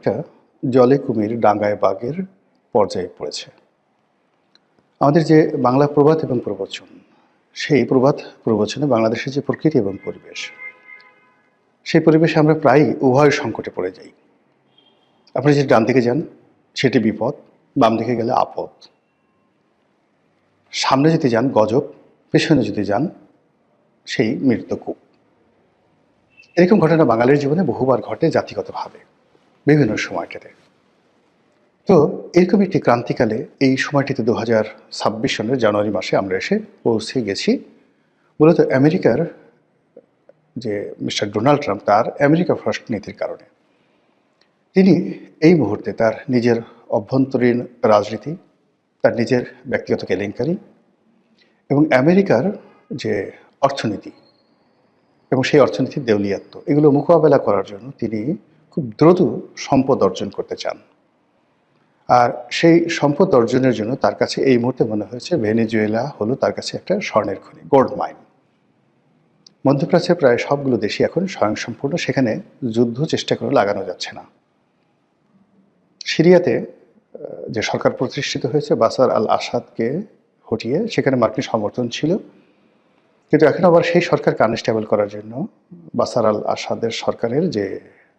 একটা জলে কুমির ডাঙ্গায় বাঘের পর্যায়ে পড়েছে। আমাদের যে বাংলা প্রবাদ এবং প্রবচন, সেই প্রবাদ প্রবচনে বাংলাদেশের যে প্রকৃতি এবং পরিবেশ, সেই পরিবেশে আমরা প্রায়ই উভয় সংকটে পড়ে যাই। আপনি যদি ডান দিকে যান, সেটি বিপদ, বাম দিকে গেলে আপদ। সামনে যদি যান, গজব, পেছনে যদি যান, সেই মৃত্যুকূপ এরকম ঘটনা বাঙালির জীবনে বহুবার ঘটে জাতিগতভাবে। বিভিন্ন সময়টাতে তো এরকম একটি ক্রান্তিকালে এই সময়টিতে দু হাজার ছাব্বিশ সনের জানুয়ারি মাসে আমরা এসে পৌঁছে গেছি। মূলত আমেরিকার যে মিস্টার ডোনাল্ড ট্রাম্প তার আমেরিকা ফার্স্ট নীতির কারণে। তিনি এই মুহূর্তে তার নিজের অভ্যন্তরীণ রাজনীতি, তার নিজের ব্যক্তিগত কেলেঙ্কারি এবং আমেরিকার যে অর্থনীতি এবং সেই অর্থনীতির দেউলিয়াত্ব, এগুলো মোকাবেলা করার জন্য তিনি খুব দ্রুত সম্পদ অর্জন করতে চান। আর সেই সম্পদ অর্জনের জন্য তার কাছে এই মুহূর্তে মনে হয়েছে, ভেনেজুয়েলা হলো তার কাছে একটা স্বর্ণের খনি গোল্ড মাইন মধ্যপ্রাচ্যের প্রায় সবগুলো দেশই এখন স্বয়ংসম্পূর্ণ, সেখানে যুদ্ধ চেষ্টা করে লাগানো যাচ্ছে না। সিরিয়াতে যে সরকার প্রতিষ্ঠিত হয়েছে, বাসার আল আসাদকে হটিয়ে সেখানে মার্কিন সমর্থন ছিল। কিন্তু এখন আবার সেই সরকারকে আনস্টেবল করার জন্য বাসার আল আসাদের সরকারের যে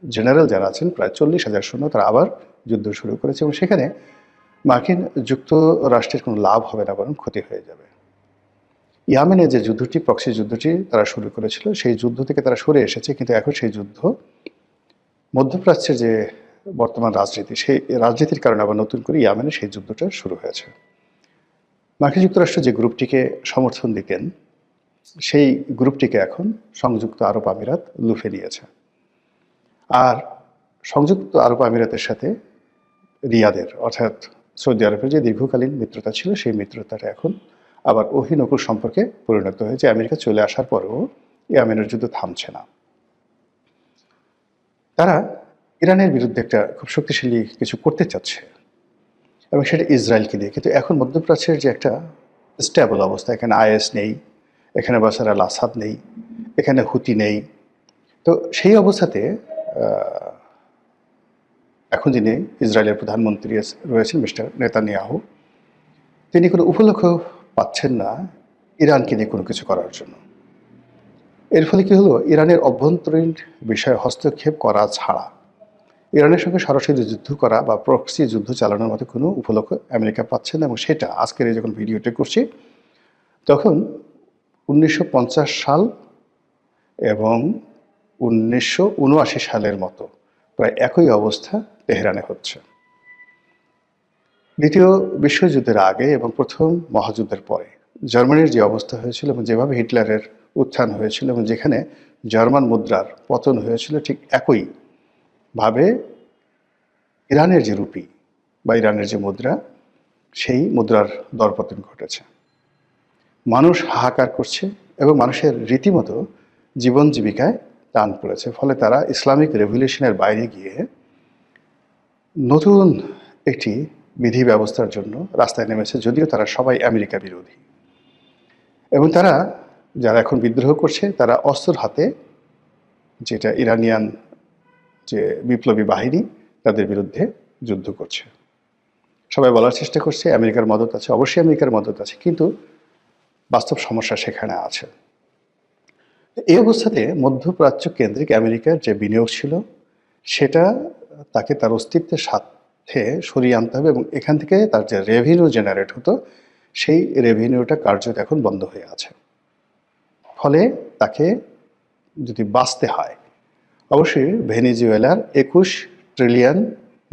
জেনারেল যারা আছেন, প্রায় চল্লিশ হাজার সৈন্য তারা আবার যুদ্ধ শুরু করেছে এবং সেখানে মার্কিন যুক্তরাষ্ট্রের কোনো লাভ হবে না বরং ক্ষতি হয়ে যাবে। ইয়ামেনে যে যুদ্ধটি, প্রক্সি যুদ্ধটি তারা শুরু করেছিল, সেই যুদ্ধ থেকে তারা সরে এসেছে, কিন্তু এখন সেই যুদ্ধ মধ্যপ্রাচ্যের যে বর্তমান রাজনীতি, সেই রাজনীতির কারণে আবার নতুন করে ইয়ামেনে সেই যুদ্ধটা শুরু হয়েছে। মার্কিন যুক্তরাষ্ট্র যে গ্রুপটিকে সমর্থন দিতেন, সেই গ্রুপটিকে এখন সংযুক্ত আরব আমিরাত লুফে নিয়েছে। আর সংযুক্ত আরব আমিরাতের সাথে রিয়াদের, অর্থাৎ সৌদি আরবের যে দীর্ঘকালীন মিত্রতা ছিল, সেই মিত্রতাটা এখন আবার অহিনকুল সম্পর্কে পরিণত হয়েছে। আমেরিকা চলে আসার পরেও ইয়ামেনের যুদ্ধ থামছে না। তারা ইরানের বিরুদ্ধে একটা খুব শক্তিশালী কিছু করতে চাচ্ছে এবং সেটা ইসরায়েলকে দিয়ে। কিন্তু এখন মধ্যপ্রাচ্যের যে একটা স্টেবল অবস্থা, এখানে আইএস নেই, এখানে বাসার আল আসাদ নেই, এখানে হুতি নেই। তো সেই অবস্থাতে এখন যিনি ইসরায়েলের প্রধানমন্ত্রী রয়েছেন মিস্টার নেতানিয়াহু, তিনি কোনো উপলক্ষ পাচ্ছেন না ইরানকে নিয়ে কোনো কিছু করার জন্য। এর ফলে কী হলো? ইরানের অভ্যন্তরীণ বিষয়ে হস্তক্ষেপ করা ছাড়া ইরানের সঙ্গে সরাসরি যুদ্ধ করা বা প্রক্সি যুদ্ধ চালানোর মতো কোনো উপলক্ষ আমেরিকা পাচ্ছে না। এবং সেটা আজকের এই যখন ভিডিওটি করছি, তখন উনিশশো পঞ্চাশ সাল এবং উনিশশো উনআশি সালের মতো। প্রায় একই অবস্থা তেহরানে হচ্ছে। দ্বিতীয় বিশ্বযুদ্ধের আগে এবং প্রথম মহাযুদ্ধের পরে জার্মানির যে অবস্থা হয়েছিল এবং যেভাবে হিটলারের উত্থান হয়েছিল এবং যেখানে জার্মান মুদ্রার পতন হয়েছিল ঠিক একই ভাবে ইরানের যে রুপি বা ইরানের যে মুদ্রা, সেই মুদ্রার দরপতন ঘটেছে। মানুষ হাহাকার করছে এবং মানুষের রীতিমতো জীবন জীবিকায় টান পড়েছে। ফলে তারা ইসলামিক রেভলিউশনের বাইরে গিয়ে নতুন একটি বিধি ব্যবস্থার জন্য রাস্তায় নেমেছে। যদিও তারা সবাই আমেরিকা বিরোধী। এবং তারা, যারা এখন বিদ্রোহ করছে, তারা অস্ত্র হাতে যেটা ইরানিয়ান যে বিপ্লবী বাহিনী, তাদের বিরুদ্ধে যুদ্ধ করছে। সবাই বলার চেষ্টা করছে, আমেরিকার মদত আছে। অবশ্যই আমেরিকার মদত আছে, কিন্তু বাস্তব সমস্যা সেখানে আছে। এই অবস্থাতে মধ্যপ্রাচ্য কেন্দ্রিক আমেরিকার যে বিনিয়োগ ছিল, সেটা তাকে তার অস্তিত্বের সাথে সরিয়ে আনতে হবে এবং এখান থেকে তার যে রেভিনিউ জেনারেট হতো, সেই রেভিনিউটা কার্যত এখন বন্ধ হয়ে আছে। ফলে তাকে যদি বাঁচতে হয়, অবশ্যই ভেনিজুয়েলার একুশ ট্রিলিয়ন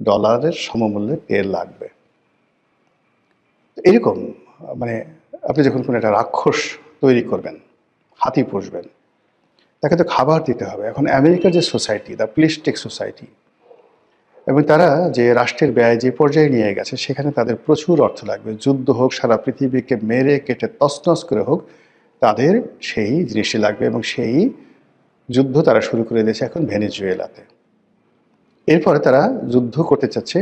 ডলারের সমমূল্যে তেল লাগবে। এরকম মানে আপনি যখন কোনো একটা রাক্ষস তৈরি করবেন, হাতি পুষবেন তাকে তো খাবার দিতে হবে। এখন আমেরিকার যে সোসাইটি, দ্য প্লিস্টিক সোসাইটি, এবং তারা যে রাষ্ট্রের ব্যয় যে পর্যায়ে নিয়ে গেছে, সেখানে তাদের প্রচুর অর্থ লাগবে। যুদ্ধ হোক, সারা পৃথিবীকে মেরে কেটে তছনছ করে হোক, তাদের সেই জিনিসটি লাগবে এবং সেই যুদ্ধ তারা শুরু করে দিয়েছে এখন ভেনেজুয়েলাতে। এরপরে তারা যুদ্ধ করতে চাচ্ছে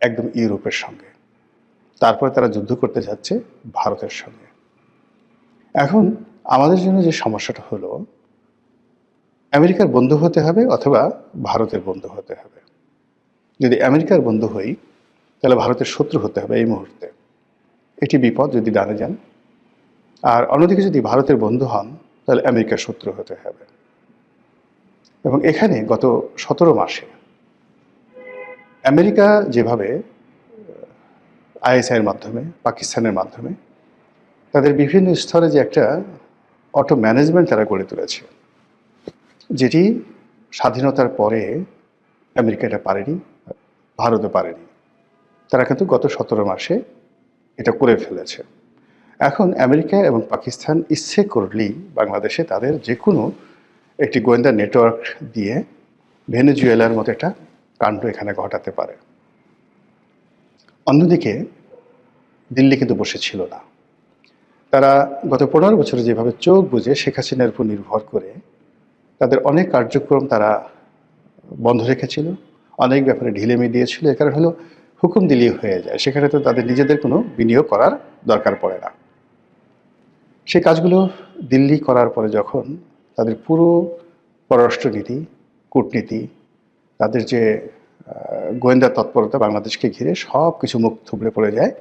একদম ইউরোপের সঙ্গে। তারপরে তারা যুদ্ধ করতে চাচ্ছে ভারতের সঙ্গে। এখন আমাদের জন্য যে সমস্যাটা হলো আমেরিকার বন্ধু হতে হবে অথবা ভারতের বন্ধু হতে হবে। যদি আমেরিকার বন্ধু হই, তাহলে ভারতের শত্রু হতে হবে এই মুহূর্তে। এটি বিপদ যদি ডানে যান। আর অন্যদিকে যদি ভারতের বন্ধু হন, তাহলে আমেরিকার শত্রু হতে হবে। এবং এখানে গত সতেরো মাসে আমেরিকা যেভাবে আইএসআইয়ের মাধ্যমে, পাকিস্তানের মাধ্যমে, তাদের বিভিন্ন স্তরে যে একটা অটো ম্যানেজমেন্ট তারা গড়ে তুলেছে। যেটি স্বাধীনতার পরে আমেরিকা এটা পারেনি, ভারতও পারেনি। তারা কিন্তু গত সতেরো মাসে এটা করে ফেলেছে। এখন আমেরিকা এবং পাকিস্তান ইচ্ছে করলেই বাংলাদেশে তাদের যে কোনো একটি গোয়েন্দা নেটওয়ার্ক দিয়ে ভেনেজুয়েলার মতো একটা কাণ্ড এখানে ঘটাতে পারে। অন্যদিকে দিল্লি কিন্তু বসেছিল না। তারা গত পনেরো বছরে যেভাবে চোখ বুঝে শেখ হাসিনার উপর নির্ভর করে তাদের অনেক কার্যক্রম তারা বন্ধ রেখেছিল, অনেক ব্যাপারে ঢিলেমি দিয়েছিল এ কারণ হলো হুকুম দিলেই হয়ে যায়। সেখানে তো তাদের নিজেদের কোনো বিনিয়োগ করার দরকার পড়ে না। সেই কাজগুলো দিল্লি করার পরে যখন তাদের পুরো পররাষ্ট্রনীতি কূটনীতি, তাদের যে গোয়েন্দা তৎপরতা বাংলাদেশকে ঘিরে সব কিছু মুখ থুবড়ে পড়ে যায়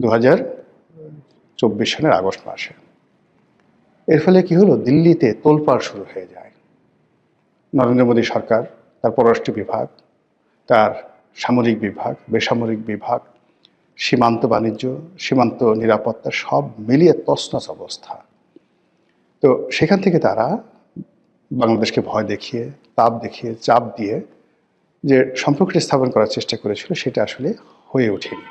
দু হাজার চব্বিশ সালের আগস্ট মাসে। এর ফলে কি হলো? দিল্লিতে তোলপাড় শুরু হয়ে যায়। নরেন্দ্র মোদী সরকার, তার পররাষ্ট্র বিভাগ, তার সামরিক বিভাগ, বেসামরিক বিভাগ, সীমান্ত বাণিজ্য, সীমান্ত নিরাপত্তা সব মিলিয়ে তছনছ অবস্থা। তো সেখান থেকে তারা বাংলাদেশকে ভয় দেখিয়ে, তাপ দেখিয়ে, চাপ দিয়ে যে সম্পর্কটি স্থাপন করার চেষ্টা করেছিল, সেটা আসলে হয়ে ওঠেনি।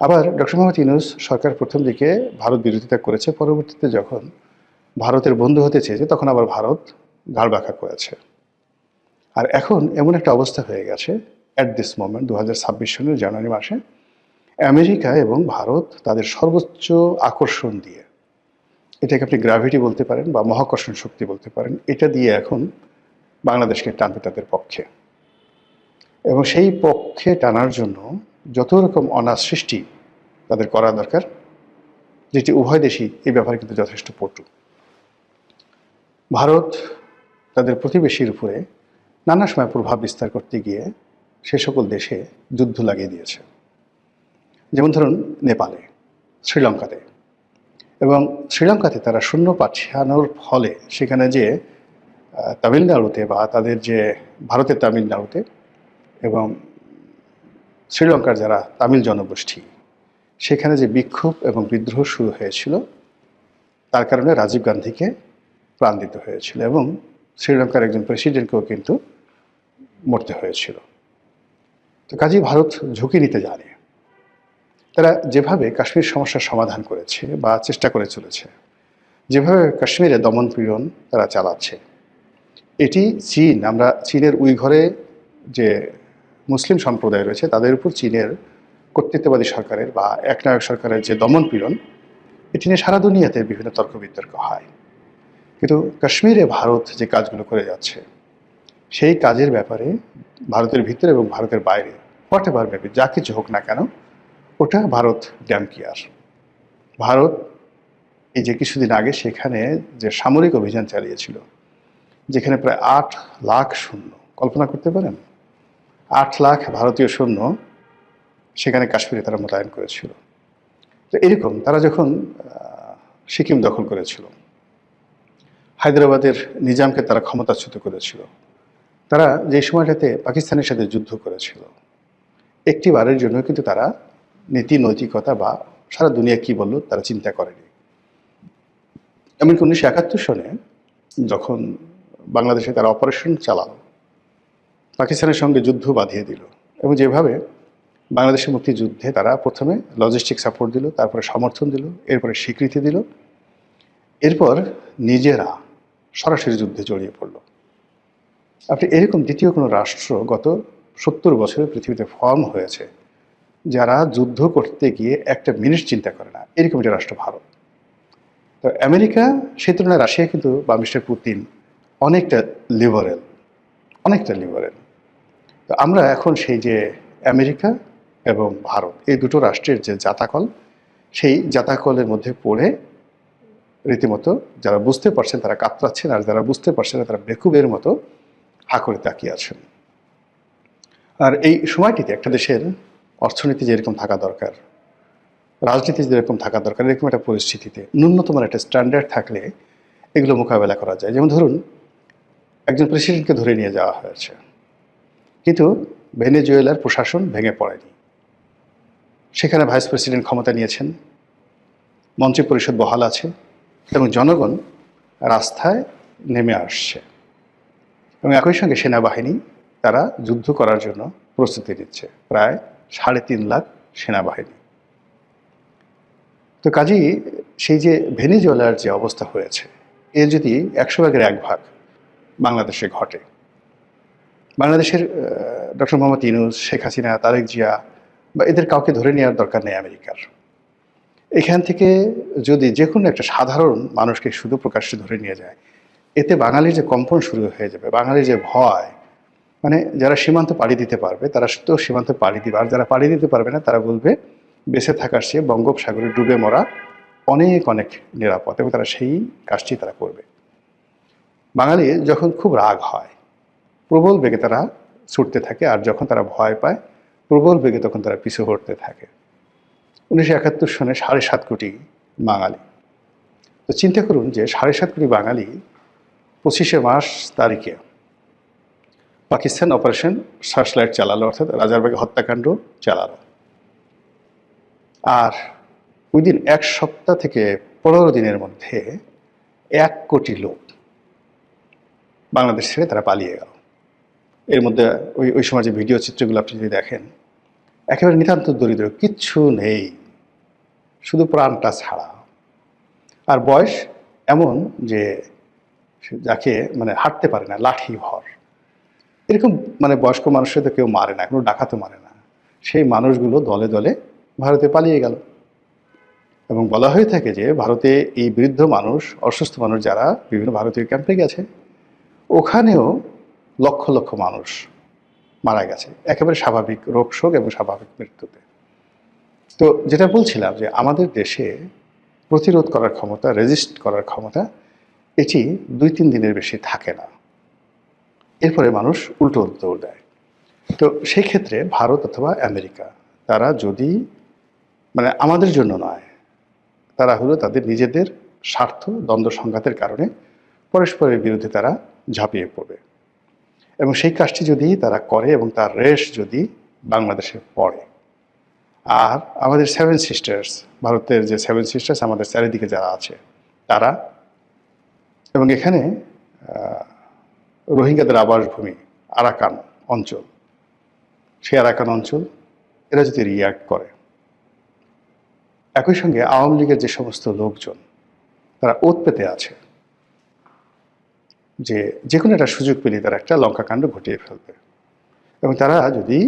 আবার ডক্টর মোহাম্মদ ইউনুস সরকার প্রথম দিকে ভারত বিরোধিতা করেছে, পরবর্তীতে যখন ভারতের বন্ধু হতে চেয়েছে, তখন আবার ভারত ঘাড় বাঁকা করেছে। আর এখন এমন একটা অবস্থা হয়ে গেছে অ্যাট দিস মোমেন্ট দু ছাব্বিশ সালের জানুয়ারি মাসে, আমেরিকা এবং ভারত তাদের সর্বোচ্চ আকর্ষণ দিয়ে, এটাকে আপনি গ্র্যাভিটি বলতে পারেন বা মহাকর্ষণ শক্তি বলতে পারেন, এটা দিয়ে এখন বাংলাদেশকে টানবে তাদের পক্ষে। এবং সেই পক্ষে টানার জন্য যত রকম অনার সৃষ্টি তাদের করা দরকার, যেটি উভয় দেশই এই ব্যাপারে কিন্তু যথেষ্ট পটু। ভারত তাদের প্রতিবেশীর উপরে নানা সময় প্রভাব বিস্তার করতে গিয়ে সে সকল দেশে যুদ্ধ লাগিয়ে দিয়েছে। যেমন ধরুন নেপালে, শ্রীলঙ্কাতে। এবং শ্রীলঙ্কাতে তারা শূন্য পাঠানোর ফলে সেখানে যে তামিলনাড়ুতে বা তাদের যে, ভারতের তামিলনাড়ুতে এবং শ্রীলঙ্কার যারা তামিল জনগোষ্ঠী, সেখানে যে বিক্ষোভ এবং বিদ্রোহ শুরু হয়েছিল, তার কারণে রাজীব গান্ধীকে প্রাণ দিতে হয়েছিল এবং শ্রীলঙ্কার একজন প্রেসিডেন্টকেও কিন্তু মরতে হয়েছিল। তো কাজেই ভারত ঝুঁকি নিতে জানে তারা যেভাবে কাশ্মীর সমস্যার সমাধান করেছে বা চেষ্টা করে চলেছে, যেভাবে কাশ্মীরে দমন পীড়ন তারা চালাচ্ছে, এটি চীন, আমরা চীনের উইঘরে যে মুসলিম সম্প্রদায় রয়েছে, তাদের উপর চীনের কর্তৃত্ববাদী সরকারের বা একনায়ক সরকারের যে দমন পীড়ন, এটি নিয়ে সারা দুনিয়াতে বিভিন্ন তর্ক বিতর্ক হয়। কিন্তু কাশ্মীরে ভারত যে কাজগুলো করে যাচ্ছে, সেই কাজের ব্যাপারে ভারতের ভিতরে এবং ভারতের বাইরে হোয়াট এভার মেবি যা কিছু হোক না কেন, ওটা ভারত ড্যাম কেয়ার ভারত এই যে কিছুদিন আগে সেখানে যে সামরিক অভিযান চালিয়েছিল, যেখানে প্রায় আট লাখ সৈন্য, কল্পনা করতে পারেন? আট লাখ ভারতীয় সৈন্য সেখানে কাশ্মীরে তারা মোতায়েন করেছিল। তো এরকম তারা যখন সিকিম দখল করেছিল হায়দ্রাবাদের নিজামকে তারা ক্ষমতাচ্যুত করেছিল। তারা যে সময়টাতে পাকিস্তানের সাথে যুদ্ধ করেছিল একটি বারের জন্য কিন্তু তারা নীতি, নৈতিকতা বা সারা দুনিয়া কি বলল তারা চিন্তা করেনি। এমনকি উনিশশো একাত্তর সনে যখন বাংলাদেশে তারা অপারেশন চালাল, পাকিস্তানের সঙ্গে যুদ্ধ বাঁধিয়ে দিল এবং যেভাবে বাংলাদেশের মুক্তিযুদ্ধে তারা প্রথমে লজিস্টিক সাপোর্ট দিল, তারপরে সমর্থন দিল, এরপরে স্বীকৃতি দিল, এরপর নিজেরা সরাসরি যুদ্ধে জড়িয়ে পড়ল। আপনি এরকম দ্বিতীয় কোনো রাষ্ট্র গত সত্তর বছরে পৃথিবীতে ফর্ম হয়েছে, যারা যুদ্ধ করতে গিয়ে একটা মিনিট চিন্তা করে না, এরকম একটা রাষ্ট্র ভারত। তো আমেরিকা, সেই তুলনায় রাশিয়া কিন্তু বা মিস্টার পুতিন অনেকটা লিবারেল অনেকটা লিবারেল তো আমরা এখন সেই যে আমেরিকা এবং ভারত, এই দুটো রাষ্ট্রের যে জাতাকল, সেই জাতাকলের মধ্যে পড়ে রীতিমতো যারা বুঝতে পারছেন তারা কাতরাচ্ছেন, আর যারা বুঝতে পারছেন না তারা বেকুবের মতো হা করে তাকিয়ে আছেন। আর এই সময়টিতে একটা দেশের অর্থনীতি যেরকম থাকা দরকার, রাজনীতি যেরকম থাকা দরকার, এরকম একটা পরিস্থিতিতে ন্যূনতম একটা স্ট্যান্ডার্ড থাকলে এগুলো মোকাবেলা করা যায়। যেমন ধরুন, একজন প্রেসিডেন্টকে ধরে নিয়ে যাওয়া হয়েছে, কিন্তু ভেনেজুয়েলার প্রশাসন ভেঙে পড়েনি। সেখানে ভাইস প্রেসিডেন্ট ক্ষমতা নিয়েছেন মন্ত্রী পরিষদ বহাল আছে এবং জনগণ রাস্তায় নেমে আসছে। এবং একই সঙ্গে সেনাবাহিনী তারা যুদ্ধ করার জন্য প্রস্তুতি নিচ্ছে। প্রায় সাড়ে তিন লাখ সেনাবাহিনী। তো কাজেই সেই যে ভেনিজুয়েলার যে অবস্থা হয়েছে, এর যদি একশো ভাগের এক ভাগ বাংলাদেশে ঘটে, বাংলাদেশের ডক্টর মোহাম্মদ ইনুস শেখ হাসিনা, তারেক জিয়া বা এদের কাউকে ধরে নেওয়ার দরকার নেই আমেরিকার। এখান থেকে যদি যে কোনো একটা সাধারণ মানুষকে শুধু প্রকাশ্যে ধরে নিয়ে যায়, এতে বাঙালির যে কম্পন শুরু হয়ে যাবে, বাঙালির যে ভয় মানে যারা সীমান্ত পাড়ি দিতে পারবে, তারা তো সীমান্ত পাড়ি দিবে, আর যারা পাড়ি দিতে পারবে না, তারা বলবে, বেঁচে থাকার চেয়ে বঙ্গোপসাগরে ডুবে মরা অনেক অনেক নিরাপদ। এবং তারা সেই কাজটি তারা করবে। বাঙালি যখন খুব রাগ হয়, প্রবল বেগে তারা ছুটতে থাকে, আর যখন তারা ভয় পায়, প্রবল বেগে তখন তারা পিছু হটতে থাকে। উনিশশো একাত্তর সনে সাড়ে সাত কোটি বাঙালি। তো চিন্তা করুন যে সাড়ে সাত কোটি বাঙালি পঁচিশে মার্চ তারিখে পাকিস্তান অপারেশন সার্চলাইট চালালো, অর্থাৎ রাজারবাগে হত্যাকাণ্ড চালালো। আর ওই দিন এক সপ্তাহ থেকে পনেরো দিনের মধ্যে এক কোটি লোক বাংলাদেশ ছেড়ে তারা পালিয়ে গেল। এর মধ্যে ওই ওই সময় যে ভিডিও চিত্রগুলো আপনি যদি দেখেন, একেবারে নিতান্ত দরিদ্র, কিচ্ছু নেই। শুধু প্রাণটা ছাড়া। আর বয়স এমন যে যাকে মানে হাঁটতে পারে না, লাঠি, ভর। এরকম মানে বয়স্ক মানুষের তো কেউ মারে না, কোনো ডাকাতও মারে না। সেই মানুষগুলো দলে দলে ভারতে পালিয়ে গেল। এবং বলা হয়ে থাকে যে ভারতে এই বৃদ্ধ মানুষ, অসুস্থ মানুষ যারা বিভিন্ন ভারতীয় ক্যাম্পে গেছে, ওখানেও লক্ষ লক্ষ মানুষ মারা গেছে। একেবারে স্বাভাবিক রোগ শোক এবং স্বাভাবিক মৃত্যুতে। তো যেটা বলছিলাম যে আমাদের দেশে প্রতিরোধ করার ক্ষমতা রেজিস্ট করার ক্ষমতা, এটি দুই তিন দিনের বেশি থাকে না। এরপরে মানুষ উল্টো দৌড় দেয়। তো সেই ক্ষেত্রে ভারত অথবা আমেরিকা, তারা যদি মানে আমাদের জন্য নয়, তারা হলো তাদের নিজেদের স্বার্থ দ্বন্দ্ব সংঘাতের কারণে পরস্পরের বিরুদ্ধে তারা ঝাঁপিয়ে পড়বে। এবং সেই কাজটি যদি তারা করে এবং তার রেশ যদি বাংলাদেশে পড়ে আর আমাদের সেভেন সিস্টার্স ভারতের যে সেভেন সিস্টার্স আমাদের চারিদিকে যারা আছে, তারা এবং এখানে রোহিঙ্গাদের আবাসভূমি আরাকান অঞ্চল। সেই আরাকান অঞ্চল, এরা যদি রিয়াক্ট করে, একই সঙ্গে আওয়ামী লীগের যে সমস্ত লোকজন, তারা ওত পেতে আছে যে যে কোনো একটা সুযোগ পেলে তারা একটা লঙ্কাকাণ্ড ঘটিয়ে ফেলবে। এবং তারা যদি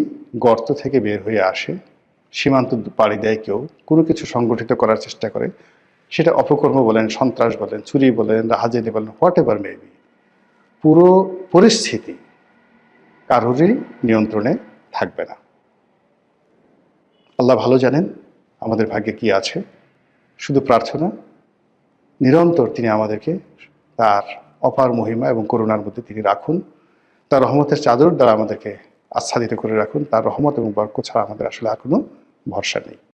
গর্ত থেকে বের হয়ে আসে সীমান্ত পাড়ি দেয় কেউ, কোনো কিছু সংগঠিত করার চেষ্টা করে, সেটা অপকর্ম বলেন, সন্ত্রাস বলেন চুরি বলেন রাহাজানি বলেন হোয়াট এভার মেবি পুরো পরিস্থিতি কারোরই নিয়ন্ত্রণে থাকবে না। আল্লাহ ভালো জানেন আমাদের ভাগ্যে কি আছে, শুধু প্রার্থনা, নিরন্তর তিনি আমাদেরকে তার অপার মহিমা এবং করুণার মধ্যে তিনি রাখুন, তার রহমতের চাদর দ্বারা আমাদেরকে আচ্ছাদিত করে রাখুন, তার রহমত এবং বরকত ছাড়া আমাদের আসলে আর কোনো ভরসা নেই।